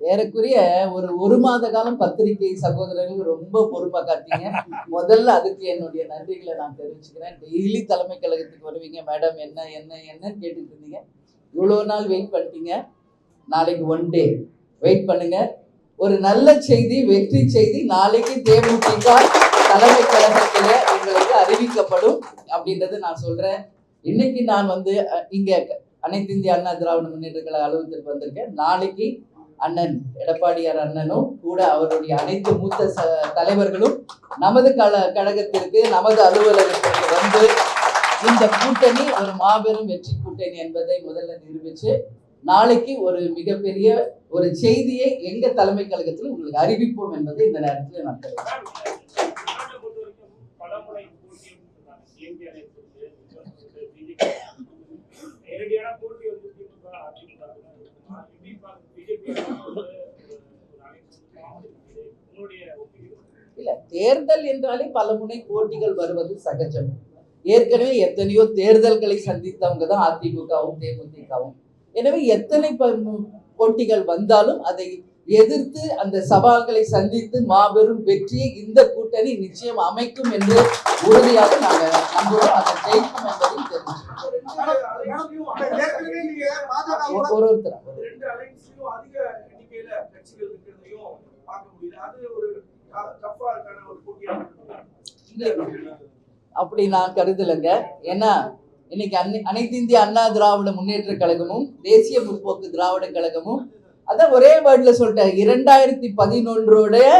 ஏறக்குரிய ஒரு ஒரு மாத காலம் பத்திரிகை சகோதரர்கள் ரொம்ப பொறுப்பாக காத்தீங்க முதல்ல அதுக்கு என்னுடைய நன்றிகளை நான் தெரிவிச்சுக்கிறேன். டெய்லி தலைமை கழகத்துக்கு வருவீங்க. மேடம் என்ன என்ன என்னன்னு கேட்டுட்டு இருந்தீங்க. இவ்வளோ நாள் வெயிட் பண்ணிட்டீங்க. நாளைக்கு ஒன் டே வெயிட் பண்ணுங்க. ஒரு நல்ல செய்தி வெற்றி செய்தி நாளைக்கு தேமுதிக தலைமை கழகத்தில் உங்களுக்கு அறிவிக்கப்படும் அப்படின்றத நான் சொல்கிறேன் இன்னைக்கு நான் வந்து இங்கே அனைத்து இந்திய அண்ணா திராவிட முன்னேற்ற கழக அலுவலகத்திற்கு வந்திருக்கேன். நாளைக்கு அண்ணன் எடப்பாடியார் அண்ணனும் கூட அவருடைய அனைத்து மூத்த ச தலைவர்களும் நமது கல கழகத்திற்கு நமது அலுவலகத்திற்கு வந்து இந்த கூட்டணி ஒரு மாபெரும் வெற்றி கூட்டணி என்பதை முதல்ல நிரூபிச்சு நாளைக்கு ஒரு மிகப்பெரிய ஒரு செய்தியை எங்க தலைமை கழகத்தில் உங்களுக்கு அறிவிப்போம் என்பதை இந்த நேரத்தில் நான் தெரிவிக்கிறேன். தமிழ்நாட்டை பொறுத்த வரைக்கும் பலமுறை போட்டியும் சொல்றாங்க. DMK அணி இருக்கு, இருக்கு, BJP நேரடியான போட்டி வந்து திமுக, அதிமுக க்கு தான் இருக்குமா? எப்படி பாக்க- BJP வந்து ஒரு அணி இருக்குமா? இது உங்களுடைய ஒப்பீடு இல்ல தேர்தல் என்றாலே பல முனை போட்டிகள் வருவது சகஜம். ஏற்கனவே எத்தனையோ தேர்தல்களை சந்தித்தவங்க தான் அதிமுகவும் தேமுதிகவும். எனவே எத்தனை போட்டிகள் வந்தாலும் அதை எதிர்த்து அந்த சவால்களை சந்தித்து மாபெரும் வெற்றியை இந்த கூட்டணி நிச்சயம் அமைக்கும் என்று உறுதியாக நாங்கள் நம்புகிறோம் அதை ஜெயிக்கும் என்பதையும் ஒரு- ஒரு ஒருத்தர். அப்படி நான் கருதலைங்க. ஏன்னா இன்னைக்கு அன்னை அனைத்து இந்திய அண்ணா திராவிட முன்னேற்ற கழகமும் தேசிய முற்போக்கு திராவிட கழகமும் அதான் ஒரே வேர்ட்ல சொல்லிட்டேன். இரண்டாயிரத்தி பதினொன்றோட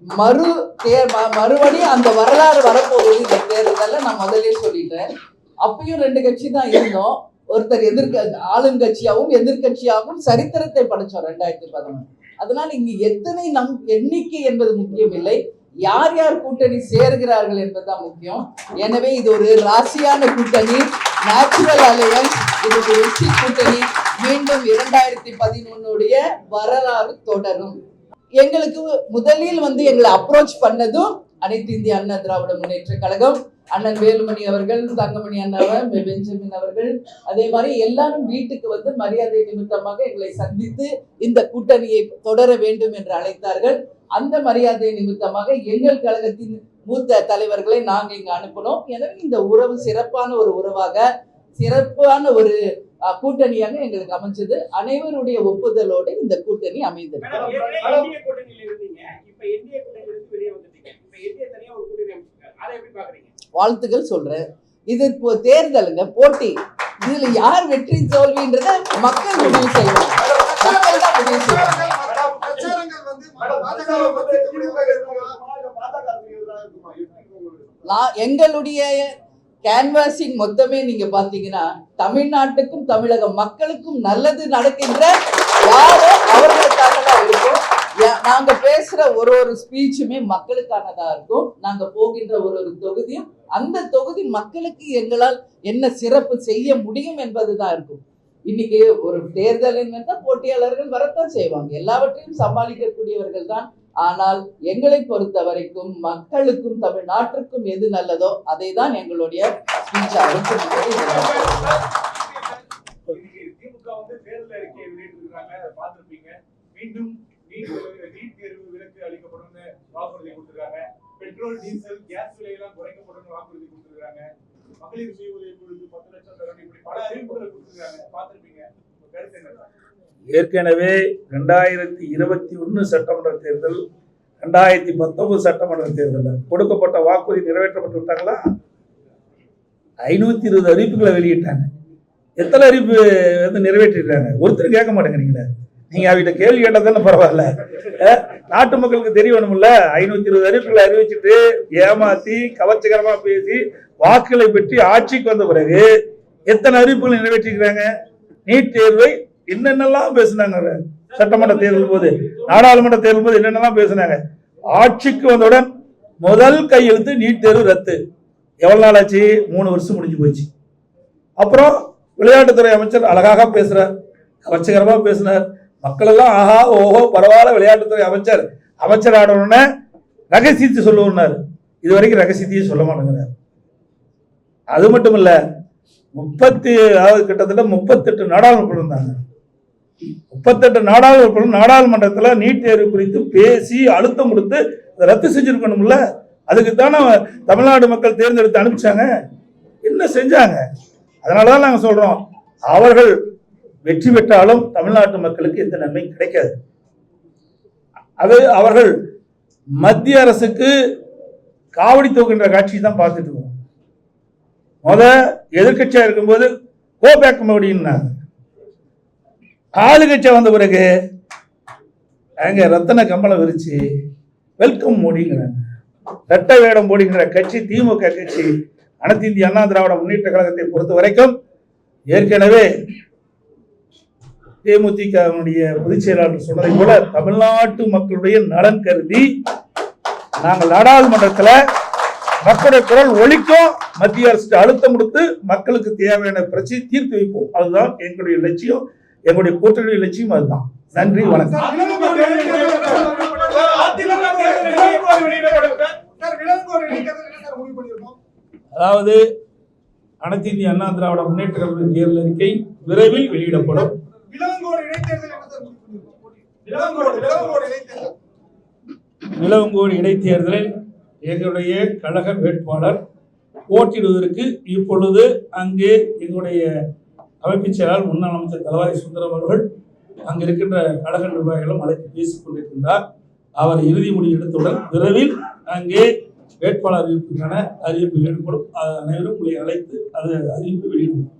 மறு தேர் ம- மறுபடியும் அந்த வரலாறு வரப்போகுது இந்த தேர்தலில் நான் முதலே சொல்லிட்டேன். அப்பயும் ரெண்டு கட்சி தான் இருந்தோம். ஒருத்தர் எதிர்க்க ஆளுங்கட்சியாகவும் எதிர்கட்சியாகவும் சரித்திரத்தை படைச்சோம் ரெண்டாயிரத்தி பதினொன்று. அதனால் இங்கு எத்தனை நம் எண்ணிக்கை என்பது முக்கியம் இல்லை யார் யார் கூட்டணி சேர்கிறார்கள் என்பதுதான் முக்கியம். எனவே இது ஒரு ராசியான கூட்டணி நேச்சுரல் அலையன்ஸ் இது ஒரு வெற்றி கூட்டணி. மீண்டும் இரண்டாயிரத்தி பதினொன்னுடைய வரலாறு தொடரும். எங்களுக்கு முதலில் வந்து எங்களை அப்ரோச் பண்ணதும் அனைத்து இந்திய அண்ணா திராவிட முன்னேற்ற கழகம் அண்ணன் வேலுமணி அவர்கள் தங்கமணி அண்ணாவர் பெஞ்சமின் அவர்கள் அதே மாதிரி எல்லாரும் வீட்டுக்கு வந்து மரியாதை நிமித்தமாக எங்களை சந்தித்து இந்த கூட்டணியை தொடர வேண்டும் என்று அழைத்தார்கள். அந்த மரியாதை நிமித்தமாக எங்கள் கழகத்தின் மூத்த தலைவர்களை நாங்க இங்க அனுப்பினோம். எனவே இந்த உறவு சிறப்பான ஒரு உறவாக சிறப்பான ஒரு கூட்டணியாக எங்களுக்கு அமைஞ்சது. அனைவருடைய ஒப்புதலோடு இந்த கூட்டணி அமைந்தது மேடம், ஏற்கனவே NDA கூட்டணியில இருந்தீங்க. இப்ப NDA கூட்டணியில இருந்து வெளியே வந்துட்டீங்க. இப்ப NDA தனியா ஒரு கூட்டணி அமைச்சிருக்காரு. அதை எப்படி பாக்குறீங்க? வாழ்த்துக்கள் சொல்றேன். இது இப்போ தேர்தலுங்க போட்டி. இதுல யார் வெற்றி தோல்வின்றத மக்கள் முடிவு செய்வாங்க நான் எங்களுடைய கேன்வாசிங் மொத்தமே நீங்க பாத்தீங்கன்னா தமிழ்நாட்டுக்கும் தமிழக மக்களுக்கும் நல்லது நடக்கின்ற யாரோ அவர்களுக்காக தான் இருக்கும். நாங்க பேசுற ஒரு ஒரு ஸ்பீச்சுமே மக்களுக்கானதா இருக்கும். நாங்க போகின்ற ஒரு ஒரு தொகுதியும் அந்த தொகுதி மக்களுக்கு எங்களால் என்ன சிறப்பு செய்ய முடியும் என்பதுதான் இருக்கும். இன்னைக்கு ஒரு தேர்தல் போட்டியாளர்கள் வரத்தான் செய்வாங்க. எல்லாவற்றையும் சமாளிக்கக்கூடியவர்கள் தான். ஆனால் எங்களை பொறுத்த வரைக்கும் மக்களுக்கும் தமிழ்நாட்டிற்கும் எது நல்லதோ அதை தான் எங்களுடைய திமுக வந்து தேர்தல் அறிக்கையை மீண்டும் நீட் தேர்வு- நீட் தேர்வு விலக்கு அளிக்கப்படும்னு வாக்குறுதி கொடுத்திருக்காங்க பெட்ரோல் டீசல் கேஸ் விலையெல்லாம் குறைக்கப்படும் வாக்குறுதி கொடுத்துருக்காங்க மகளிர் சுய உதவி குழுக்கு பத்து லட்சம் தரணும். இப்படி பல அறிவிப்புகளை கொடுத்துருக்காங்க. பார்த்திருப்பீங்க. கருத்து என்ன ஏற்கனவே ரெண்டாயிரத்தி இருபத்தி ஒன்று சட்டமன்ற தேர்தல் ரெண்டாயிரத்தி பத்தொன்பது சட்டமன்ற தேர்தலில் கொடுக்கப்பட்ட வாக்குறுதி நிறைவேற்றப்பட்டு விட்டாங்களா? ஐநூற்றி இருபது அறிவிப்புகளை வெளியிட்டாங்க. எத்தனை அறிவிப்பு வந்து நிறைவேற்றிருக்காங்க? ஒருத்தர் கேட்க மாட்டேங்கிறீங்களே. நீங்கள் அவகிட்ட கேள்வி கேட்டால் தானே பரவாயில்ல நாட்டு மக்களுக்கு தெரியணும்ல. ஐநூற்றி இருபது அறிவிப்புகளை அறிவிச்சிட்டு ஏமாத்தி கவர்ச்சிகரமாக பேசி வாக்குகளை பெற்று ஆட்சிக்கு வந்த பிறகு எத்தனை அறிவிப்புகளை நிறைவேற்றிருக்கிறாங்க? நீட் தேர்வை என்னென்னலாம் பேசுனாங்க சட்டமன்ற தேர்தல் போது நாடாளுமன்ற தேர்தல் போது என்னென்னலாம் பேசுனாங்க? ஆட்சிக்கு வந்தவுடன் முதல் கையெழுத்து நீட் தேர்வு ரத்து. எவ்வளவு நாள் ஆச்சு? மூணு வருஷம் முடிஞ்சு போச்சு. அப்புறம் விளையாட்டுத்துறை அமைச்சர் அழகாக பேசுறார். கவர்ச்சிகரமாக பேசினார். மக்கள் எல்லாம் ஆஹா ஓஹோ பரவாயில்ல விளையாட்டுத்துறை அமைச்சர். அமைச்சர் ஆடணும்னே ரகசியத்தை சொல்லுவோம்னாரு. இது வரைக்கும் ரகசியத்தையும் சொல்ல மாட்டேங்கிறார். அது மட்டும் இல்லை முப்பத்தி அதாவது கிட்டத்தட்ட முப்பத்தெட்டு நாடாளுமன்றம் இருந்தாங்க. முப்பத்தெட்டு நாடாளுமன்றம் நாடாளுமன்றத்தில் நீட் தேர்வு குறித்து பேசி அழுத்தம் கொடுத்து அதை ரத்து செஞ்சுருக்கணும்ல? அதுக்கு தானே தமிழ்நாடு மக்கள் தேர்ந்தெடுத்து அனுப்பிச்சாங்க. என்ன செஞ்சாங்க? அதனால தான் நாங்கள் சொல்கிறோம் அவர்கள் வெற்றி பெற்றாலும் தமிழ்நாட்டு மக்களுக்கு எந்த நன்மையும் கிடைக்காது. அது அவர்கள் மத்திய அரசுக்கு காவடி தூக்குகின்ற காட்சி தான் பார்த்துட்டு இருக்கோம். முத எதிர்க்கட்சியா இருக்கும்போது கோ பேக் மோடின்னாங்க ஆளுங்கட்சியா வந்த பிறகு அங்க ரத்தன கம்பளம் விரிச்சு வெல்கம் மோடிங்கிறாங்க ரெட்டை வேடம் போடுகின்ற கட்சி திமுக கட்சி அனைத்து இந்திய அண்ணா திராவிட முன்னேற்ற கழகத்தை பொறுத்த வரைக்கும் ஏற்கனவே தேமுதிகவுடைய பொதுச் செயலாளர் சொன்னதை போல தமிழ்நாட்டு மக்களுடைய நலன் கருதி நாங்கள் நாடாளுமன்றத்தில் மக்களுடைய குரல் ஒழிக்கும் மத்திய அரசு அழுத்தம் கொடுத்து மக்களுக்கு தேவையான பிரச்சனை தீர்த்து வைப்போம். அதுதான் எங்களுடைய லட்சியம். எங்களுடைய கூட்டணி லட்சியம் அதுதான். நன்றி வணக்கம். அதாவது அனைத்து இந்திய அண்ணா திராவிட முன்னேற்ற கழக தேர்தல் அறிக்கை விரைவில் வெளியிடப்படும். இடைத்தேர்தல் இடைத்தேர்தல் நிலவங்கோடு இடைத்தேர்தலில் எங்களுடைய கழக வேட்பாளர் போட்டியிடுவதற்கு இப்பொழுது அங்கே எங்களுடைய அமைப்புச் செயலாளர் முன்னாள் அமைச்சர் தலவாரி சுந்தரம் அவர்கள் அங்கு இருக்கின்ற கழக நிர்வாகிகளும் அழைத்து பேசிக் கொண்டிருக்கின்றார். அவர் இறுதி முடிவு எடுத்தவுடன் விரைவில் அங்கே வேட்பாளர் அறிவிப்புக்கான அறிவிப்பு வெளியிடப்படும். அனைவரும் உங்களை அழைத்து அது அறிவிப்பு வெளியிடும்